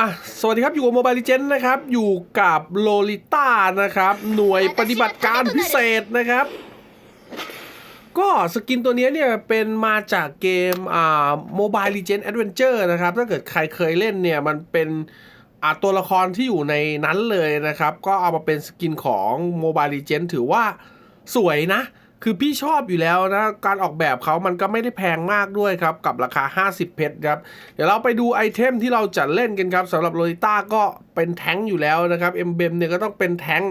อะสวัสดีครับ อยู่กับโมบาย e เจนนะครับ อยู่กับโลลิต้านะครับ หน่วยปฏิบัติการพิเศษนะครับ ก็สกินตัวนี้เนี่ย เป็นมาจากเกมอ่าโมบาย e เจนแอดเวนเจอร์นะครับ ถ้าเกิดใครเคยเล่นเนี่ย มันเป็นอ่าตัวละครที่อยู่ในนั้นเลยนะครับ ก็เอามาเป็นสกินของโมบาย e เจนถือว่าสวยนะ คือพี่ชอบอยู่แล้วนะ การออกแบบเขามันก็ไม่ได้แพงมากด้วยครับ กับราคา 50 เพชรครับ เดี๋ยวเราไปดูไอเทมที่เราจะเล่นกันครับสำหรับโรลิต้าก็เป็นแท้งอยู่แล้วนะครับเอ็มเบมเนี่ยก็ต้องเป็นแท้ง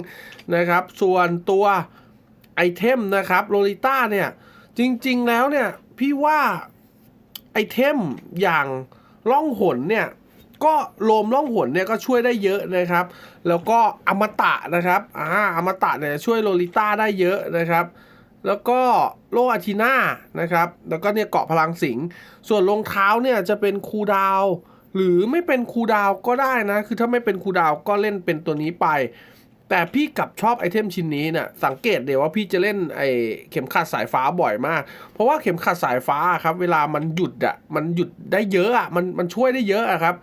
นะครับ ส่วนตัวไอเทมนะครับโรลิต้าเนี่ย จริงๆแล้วเนี่ย พี่ว่าไอเทมอย่างล่องหนเนี่ยก็โลมล่องหนเนี่ยก็ช่วยได้เยอะนะครับ แล้วก็อมตะนะครับอ่าอมตะเนี่ยช่วยโลลิต้าได้เยอะนะครับ แล้วก็โลอาทิน่านะครับ แล้วก็เนี่ยเกาะพลังสิง ส่วนรองเท้าเนี่ยจะเป็นคูดาวหรือไม่เป็นคูดาวก็ได้นะ คือถ้าไม่เป็นคูดาวก็เล่นเป็นตัวนี้ไป แต่พี่กลับชอบไอเทมชิ้นนี้เนี่ยสังเกตเดี๋ยวว่าพี่จะเล่นไอเข็มขัดสายฟ้าบ่อยมาก เพราะว่าเข็มขัดสายฟ้าครับ เวลามันหยุดอะมันหยุดได้เยอะอะมันมันช่วยได้เยอะอะครับ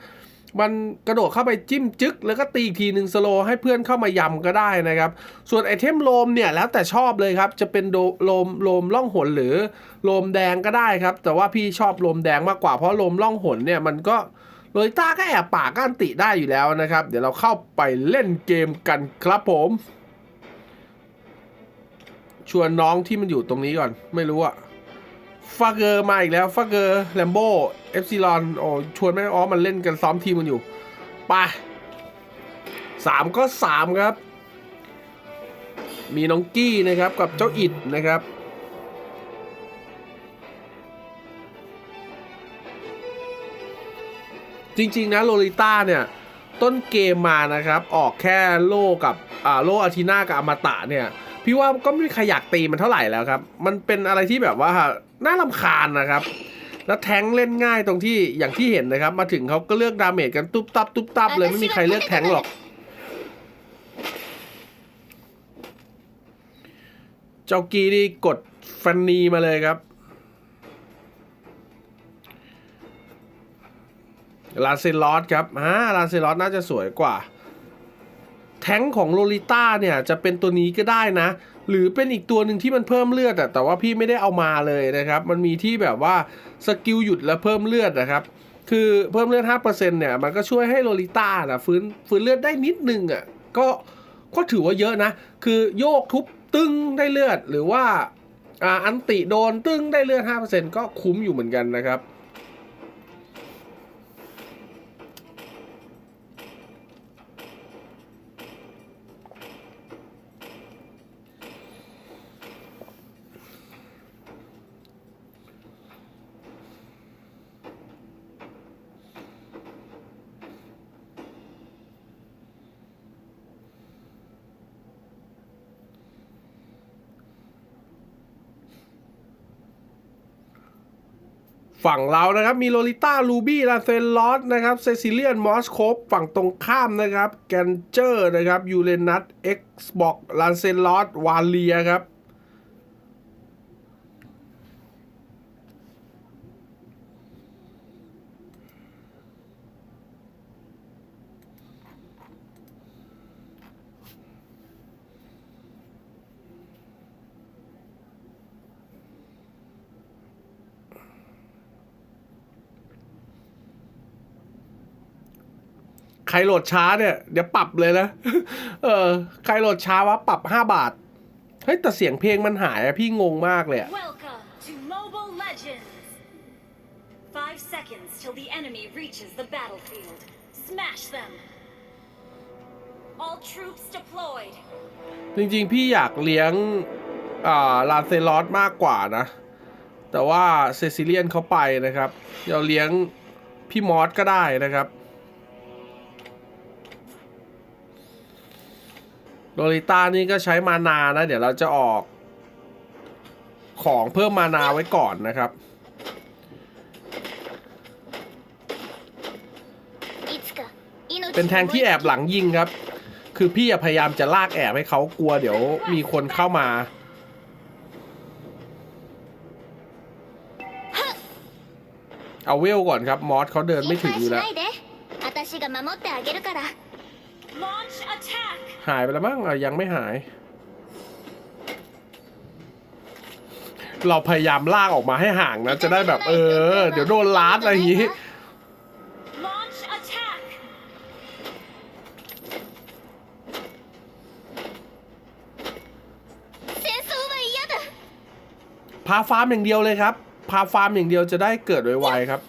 มันกระโดดเข้าไปจิ้มจึ๊ก แล้วก็ตีอีกทีหนึ่งสโลว์ให้เพื่อนเข้ามายำก็ได้นะครับ ส่วนไอเทมโลมเนี่ยแล้วแต่ชอบเลยครับ จะเป็นโดโลมโลมล่องหนหรือโลมแดงก็ได้ครับ แต่ว่าพี่ชอบโลมแดงมากกว่าเพราะโลมล่องหนเนี่ยมันก็โรยต้าก็แอบปากก้านติได้อยู่แล้วนะครับ เดี๋ยวเราเข้าไปเล่นเกมกันครับผม ชวนน้องที่มันอยู่ตรงนี้ก่อน ไม่รู้อะ ฟาเกอร์มาอีกแล้วฟาเกอร์แลมโบเอฟซีลอนโอ้ชวนไม่อ๋อมันเล่นกันซ้อมทีมกันอยู่ไปสามก็สามครับ มีน้องกี้นะครับกับเจ้าอิดนะครับจริงๆนะโลลิต้าเนี่ย ต้นเกมมานะครับ ออกแค่โลกับอ่าโลอาทิน่ากับอมตะเนี่ย พี่ว่าก็ไม่มีใครอยากตีมันเท่าไหร่แล้วครับ มันเป็นอะไรที่แบบว่า น่าลำคาญนะครับ แล้วแทงเล่นง่ายตรงที่อย่างที่เห็นนะครับ มาถึงเขาก็เลือกดาเมจกันตุ๊บตับตุ๊บตับเลยไม่มีใครเลือกแทงหรอก เจ้ากีนี่กดฟันนีมาเลยครับลาเซลอสครับอ่าลาเซลอสน่าจะสวยกว่า แท้งของโลลิต้าเนี่ยจะเป็นตัวนี้ก็ได้นะ หรือเป็นอีกตัวหนึ่งที่มันเพิ่มเลือดอะแต่ว่าพี่ไม่ได้เอามาเลยนะครับ มันมีที่แบบว่าสกิลหยุดแล้วเพิ่มเลือดนะครับ คือเพิ่มเลือด 5%เนี่ย มันก็ช่วยให้โลลิต้านะฟื้นฟื้นเลือดได้นิดนึงอะก็ก็ถือว่าเยอะนะ คือโยกทุบตึ้งได้เลือดหรือว่าอ่าอันติโดนตึ้งได้เลือด 5%ก็คุ้มอยู่เหมือนกันนะครับ ฝั่งเรานะครับมีโลลิต้าลูบี้ลาเซนลอสนะครับเซซิเลียนมอสโคปฝั่งตรงข้ามนะครับแกนเจอร์นะครับยูเรนัสเอ็กซ์บอกลาเซนลอสวาเลียครับ ใครโหลดช้าเนี่ยเดี๋ยวปรับเลยนะ เออ ใครโหลดช้าวะปรับ 5 บาท เฮ้ย แต่เสียงเพลงมันหายอะพี่งงมากเลยอะ Welcome to Mobile Legends! Five seconds till the enemy reaches the battlefield. Smash them! All troops deployed. จริงๆ พี่อยากเลี้ยง อ่า ลาเซลอสมากกว่านะ แต่ว่าเซซิเลียนเขาไปนะครับเราเลี้ยงพี่มอสก็ได้นะครับ โลลิต้านี่ก็ใช้มานานะ เดี๋ยวเราจะออก ของเพิ่มมานาไว้ก่อนนะครับเป็นแทงที่แอบหลังยิงครับ คือพี่อะพยายามจะลากแอบให้เขากลัวเดี๋ยวมีคนเข้ามา เอาเวลก่อนครับ มอสเขาเดินไม่ถึงอยู่แล้ว หายไปแล้วมั้งอ่ยังไม่หาย เราพยายามลากออกมาให้ห่างนะ จะได้แบบเออ เดี๋ยวโดนล้าดอะไรอย่างนี้พาฟาร์มอย่างเดียวเลยครับ พาฟาร์มอย่างเดียวจะได้เกิดไวๆครับ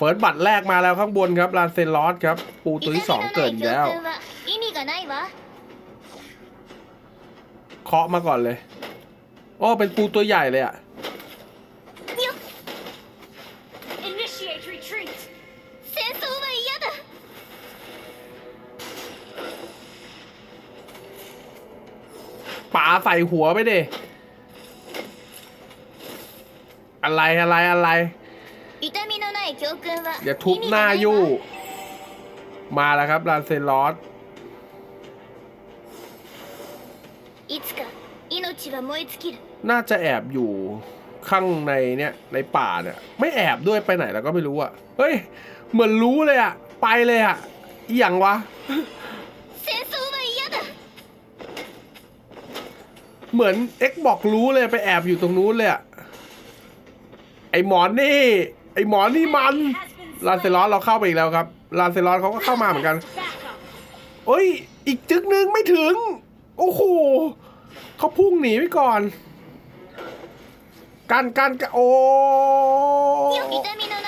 ฟิร์สบัตรแรกมาแล้วข้างบนครับลานเซนลอสครับ ปูตุ้ยสองเกิดแล้วเคาะมาก่อนเลย โอ้ เป็นปูตัวใหญ่เลยอะป่าใส่หัวไปเดิอะไรอะไรอะไร อย่าทุบหน้ายู่ มาแล้วครับลานเซลอสน่าจะแอบอยู่ข้างในเนี่ยในป่าเนี่ย ไม่แอบด้วยไปไหนเราก็ไม่รู้อะเฮ้ย เหมือนรู้เลยอะไปเลยอะอย่างวะเหมือนเอ็กบอกรู้เลยไปแอบอยู่ตรงนู้นเลยอะไอหมอนนี่ ไอหมอนี่มันลานเซลอสเราเข้าไปอีกแล้วครับลานเซลอสเขาก็เข้ามาเหมือนกันเอ้ย อีกจึกนึงไม่ถึง โอ้โหเขาพุ่งหนีไปก่อนการการกโอ้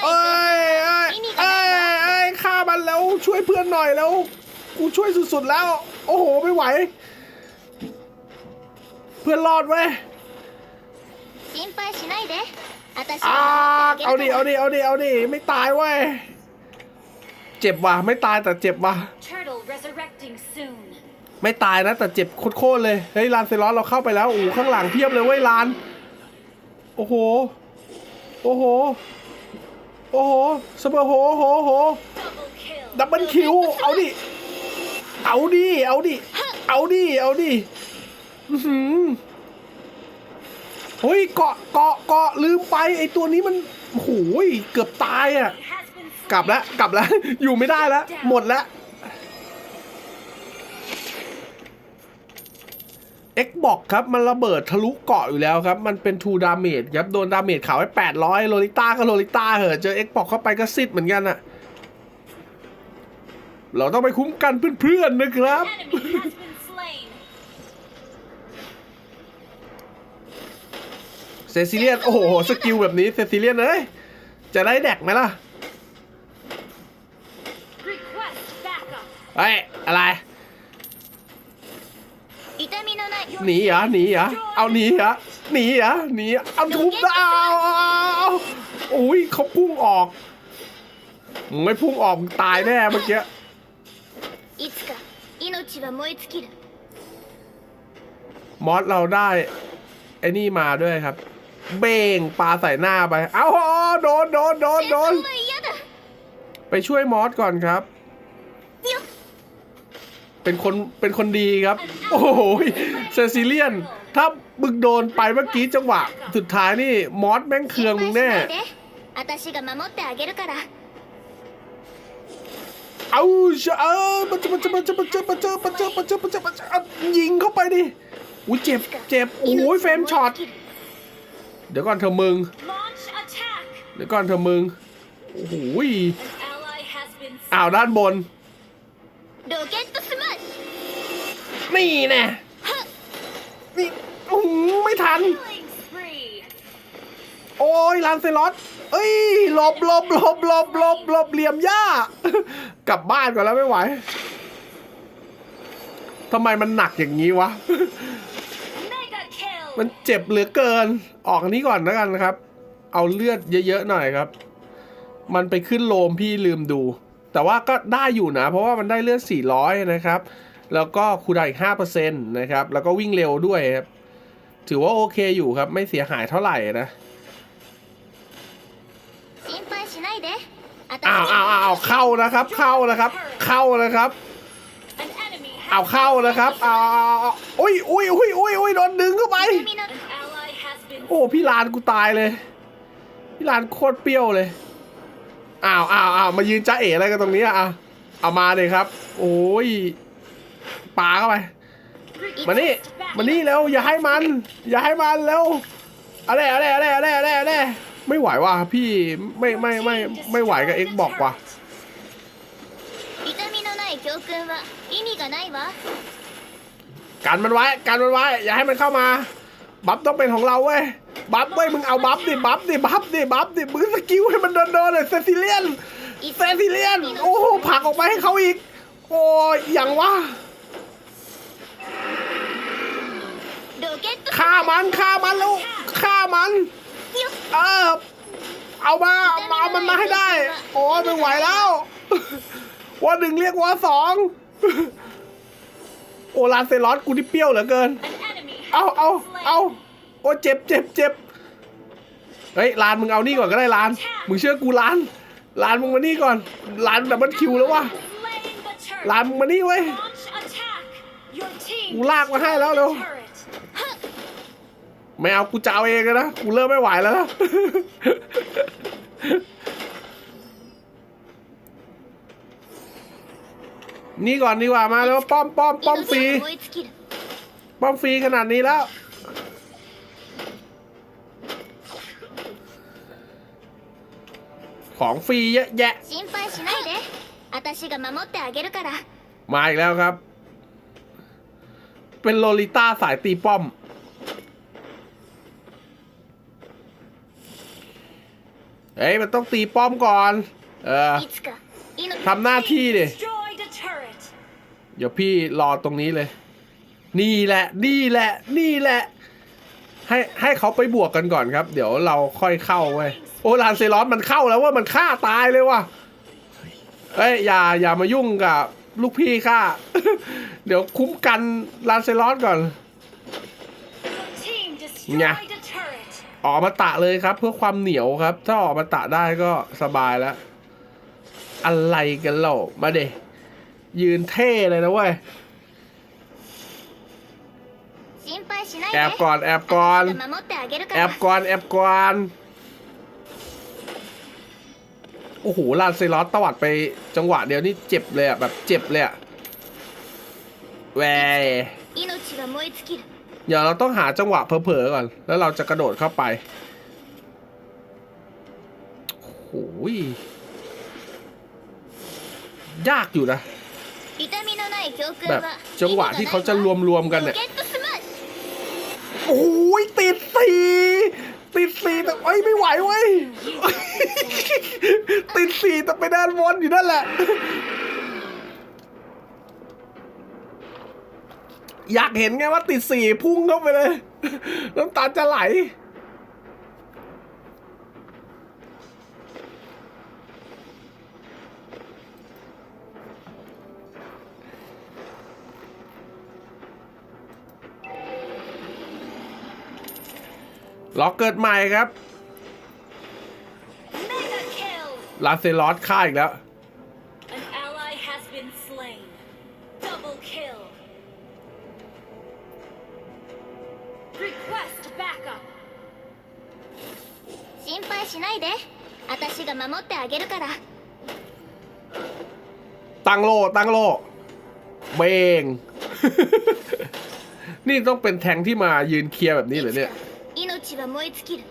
เอ้ยเอ้ยเอ้ยอ้ฆ่ามันแล้วช่วยเพื่อนหน่อยแล้ว กูช่วยสุดๆแล้ว โอ้โหไม่ไหว เพื่อนรอดเว้ย อ่าเอาดิ เอาดิ เอาดิ เอาดิ ไม่ตายเว้ย เจ็บว่ะ ไม่ตายแต่เจ็บว่ะ ไม่ตายนะ แต่เจ็บโคตรเลย เฮ้ยลานเซรอนเราเข้าไปแล้ว อู๋ข้างหลังเพียบเลยเว้ยลาน โอ้โห โอ้โห โอ้โหสเปอร์โหโหโห ดับเบิลคิว เอาดิ เอาดิ เอาดิ เอาดิ เอาดิ เฮ้ยเกาะเกาะเกาะลืมไปไอตัวนี้มันโอ้โหยเกือบตายอะ กลับแล้วกลับแล้ว อยู่ไม่ได้แล้วหมดแล้ว X บอกครับมันระเบิดทะลุเกาะอยู่แล้วครับ มันเป็น2ดาเมจครับโดนดาเมจเขาวไว้800โลลิต้าก็โลลิต้าเหอะเจอ X บอกเข้าไปก็ซิดเหมือนกันอะเราต้องไปคุ้มกันเพื่อนๆนะครับ enemy has been slain. เซซิเลียน โอ้โห สกิลแบบนี้เซซิเลียนเอ้ย จะได้แดกไหมล่ะไอ้อะไรหนีเหรอหนีเหรอเอาหนีเหรอหนีเหรอหนีเอาทุบเอเอาอุ้ยเขาพุ่งออกไม่พุ่งออกตายแน่เมื่อกี้มอสเราได้ไอ้นี่มาด้วยครับ เบ่งปลาใส่หน้าไป เอาโดนโดนโดนโดนไปช่วยมอสก่อนครับ เป็นคนเป็นคนดีครับ โอ้โหเซซิเลียน ถ้าบึกโดนไปเมื่อกี้จังหวะ สุดท้ายนี่มอสแม่งเคืองมึงแน่เอาชะเชออมันจะมันจะมันจะมันจะมันจะมันจะมันจะมันจะยิงเข้าไปดิอุ้ยเจ็บเจ็บโอ้ยเฟรมช็อต เดี๋ยวก่อนเธอมึง เดี๋ยวก่อนเธอมึง โอ้โหอ้าวด้านบน นี่แน่นี่โอ้ไม่ทัน โอ้ยลานเซลอสเอ้ยหลบหลบหลบหลบหลบหลบเหลี่ยมย่ากลับบ้านก่อนแล้วไม่ไหวทำไมมันหนักอย่างนี้วะ มันเจ็บเหลือเกิน ออกนี้ก่อนแล้วกันนะครับ เอาเลือดเยอะๆหน่อยครับ มันไปขึ้นโลมพี่ลืมดู แต่ว่าก็ได้อยู่นะ เพราะว่ามันได้เลือด 400 นะครับ แล้วก็คูดาอีก5%นะครับ แล้วก็วิ่งเร็วด้วยครับ ถือว่าโอเคอยู่ครับ ไม่เสียหายเท่าไหร่นะอ้าวอ้าวอ้าวเข้านะครับ เข้านะครับ เข้านะครับ เอาเข้านะครับ เอาอุ้ยอุ้ยอุ้ยอุ้ยอุ้ยโดนดึงเข้าไป โอ้ พี่ลานกูตายเลย พี่ลานโคตรเปรี้ยวเลย อ้าวอ้าวอ้าวมายืนจ้าเอ๋อะไรกันตรงนี้อะเอามาเลยครับ โอ้ยปาเข้าไป มานี่ มานี่แล้ว อย่าให้มัน อย่าให้มันแล้วอะไรอะไรอะไรอะไรอะไรอะไรไม่ไหวว่ะพี่ ไม่ไม่ไม่ไม่ไหวกับเอ็กบอกว่ะ 教訓は意味がないわ กันมันไว้กันมันไว้ อย่าให้มันเข้ามา บัฟต้องเป็นของเราเว้ย บัฟเว้ยมึงเอาบัฟดิ บัฟดิ บัฟดิ บัฟดิ มึงสกิลให้มันโดนโดนเลยเซซิเลียน เซซิเลียน โอ้โหผลักออกไปให้เขาอีก โอ้ยอย่างวะ ロケット ฆ่ามันฆ่ามันแล้วฆ่ามัน เออ เอามาเอาเอามันมาให้ได้ โอ้ยไม่ไหวแล้ว ว่าหนึ่งเรียกว่าสองโอลานเซลอสกูนี่เปรี้ยวเหลือเกิน An enemy เอา has เอา been เอา slain. โอ้เจ็บเจ็บเจ็บเฮ้ยลานมึงเอานี่ก่อนก็ได้ลาน มึงเชื่อกูลาน ลานมึงมานี่ก่อน ลานดับเบิลคิวแล้ววะ Slain the turret. ลานมึงมานี่เว้ย Launch attack. Your team กูลากมาให้แล้วเร็ว destroyed the turret. ไม่เอากูจะเอาเองอะนะกูเริ่มไม่ไหวแล้วนะ นี่ก่อนดีกว่ามาแล้วป้อมป้อมป้อมฟรีป้อมฟรีขนาดนี้แล้ว ของฟรีเยอะแยะมาอีกแล้วครับ เป็นโลลิต้าสายตีป้อมเอ้ยมันต้องตีป้อมก่อน เออทำหน้าที่ดิ ดี๋ยวพี่รอตรงนี้เลย นี่แหละ นี่แหละ นี่แหละ ให้ให้เขาไปบวกกันก่อนครับ เดี๋ยวเราค่อยเข้าเว้ยโอลานเซรอสมันเข้าแล้วว่ามันฆ่าตายเลยว่ะเฮ้ยอย่าอย่ามายุ่งกับ ลูกพี่ข้าเดี๋ยวคุ้มกันลานเซรอสก่อน Your team Nha. destroyed a turret. ออกมาตะเลยครับ เพื่อความเหนียวครับ ถ้าออกมาตะได้ก็สบายแล้ว อะไรกันเล่ามาเด ยืนเท่เลยนะเว้ยแอบก่อนแอบก่อนแอบก่อนแอบก่อนโอ้โหลานเซลอสตวัดไปจังหวะเดียวนี่เจ็บเลยอะแบบเจ็บเลยอะแวเดี๋ยวเราต้องหาจังหวะเผลอๆก่อน แล้วเราจะกระโดดเข้าไปโอ้ยยากอยู่นะ แบบจังหวะที่เขาจะรวมรวมกันเนี่ยโอ้ยติดสีติดสีแต่ไอ้ยไม่ไหวเว้ยติดสีแต่ไปด้านบนอยู่นั่นแหละ อยากเห็นไงว่าติดสีพุ่งเข้าไปเลย น้ำตาจะไหล ล็อกเกิดใหม่ครับ Mega kill. ลาเซลอสฆ่าอีกแล้ว An ally has been slain. Double kill. Request backup. 心配しないで私が守ってあげるから ตั้งโล ตั้งโล เบง นี่ต้องเป็นแทงที่มายืนเคลียร์แบบนี้เหรอเนี่ย 命は燃え尽きる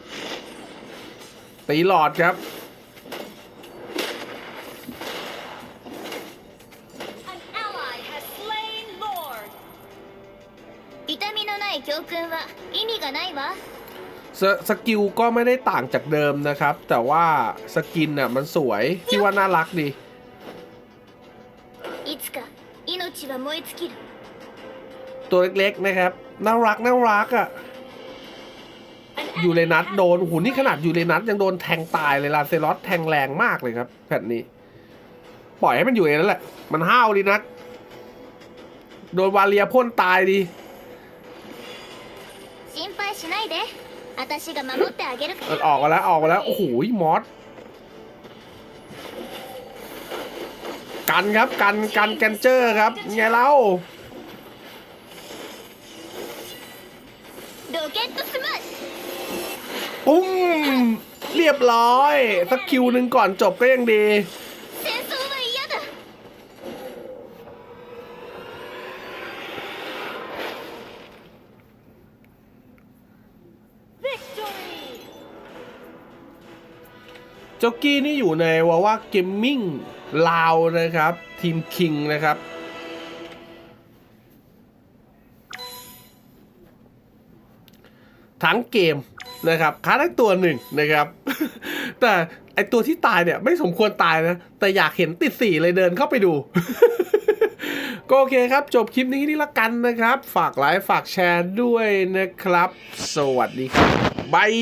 ตีหลอดครับ An ally has slain Lord. 痛みのない教訓は意味がないわ สสกิลก็ไม่ได้ต่างจากเดิมนะครับ แต่ว่าสกินน่ะมันสวยที่ว่าน่ารักดี いつか命は燃え尽きる ตัวเล็กๆนะครับ น่ารักน่ารักอ่ะ An ยูเรนัสโดนโอ้โหนี่ขนาดยูเรนัสยังโดนแทงตายเลยลาเซลอสแทงแรงมากเลยครับแผ่นนี้ ปล่อยให้มันอยู่เองนั้นแหละ มันห้าวดีนัก โดนวาเลียพ่นตายดีมันออกมาแล้วออกมาแล้วโอ้โหมอสกันครับกันกันแกนเจอร์ครับไงเล่าโดเกตสมัช ปุ้งเรียบร้อย สักคิวหนึ่งก่อนจบก็ยังดีจ็อกกี้นี่อยู่ในวาว่าเกมมิ่งลาวนะครับ ทีมคิงนะครับ ทั้งเกม นะครับค้าได้ตัวหนึ่งนะครับ แต่ไอตัวที่ตายเนี่ยไม่สมควรตายนะ แต่อยากเห็นติดสี่เลยเดินเข้าไปดู ก็โอเคครับ จบคลิปนี้นี่ละกันนะครับ ฝากไลค์ฝากแชร์ด้วยนะครับ สวัสดีครับบาย